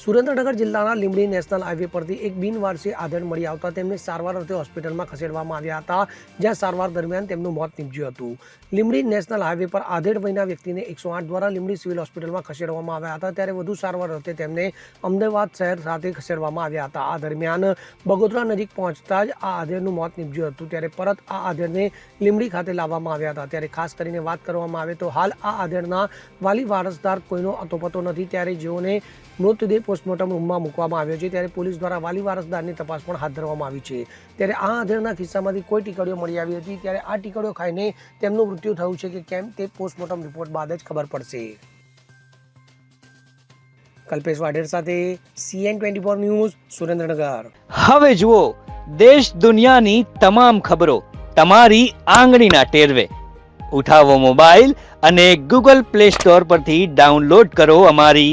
સુરેન્દ્રનગર જિલ્લાના Limbdi national highway પરથી એક બિનવારસી આધેડ મળી આવતા તેમને સારવાર અર્થે હોસ્પિટલમાં ખસેડવામાં આવ્યા હતા, જ્યાં સારવાર દરમિયાન તેમનું મોત નીપજ્યું હતું. લીંબડી નેશનલ હાઈવે પર આધેડ વયના વ્યક્તિને એકસો આઠ દ્વારા લીંબડી સિવિલ હોસ્પિટલમાં ખસેડવામાં આવ્યા હતા, ત્યારે વધુ સારવાર અર્થે તેમને અમદાવાદ શહેર સાથે ખસેડવામાં આવ્યા હતા. આ દરમિયાન બગોદરા નજીક પહોંચતા જ આ આધેડનું મોત નીપજ્યું હતું, ત્યારે પરત આ આધેડને લીંબડી ખાતે લાવવામાં આવ્યા હતા. ત્યારે ખાસ કરીને વાત કરવામાં આવે તો હાલ આ આધેડના વાલી વારસદાર કોઈનો અતોપતો નથી, ત્યારે જેઓને મૃતદેહ પોસ્ટમોર્ટમ રૂમમાં મૂકવામાં આવ્યો છે ત્યારે પોલીસ દ્વારા વાલી વારસદારની તપાસ પણ હાથ ધરવામાં આવી છે. ત્યારે આ આધેડના કિસ્સામાંથી કોઈ ટીકડીઓ મળી આવી હતી ત્યારે આ ટીકડીઓ ખાઈને તેમનું મૃત્યુ થયું છે કે કેમ તે પોસ્ટમોર્ટમ રિપોર્ટ બાદ જ ખબર પડશે. કલ્પેશ વાઢેર સાથે CN twenty four news, Surendranagar. હવે જુઓ, દેશ દુનિયાની તમામ ખબરો તમારી આંગળીના ટેરવે. ઉઠાવો મોબાઈલ અને ગૂગલ પ્લે સ્ટોર પરથી ડાઉનલોડ કરો અમારી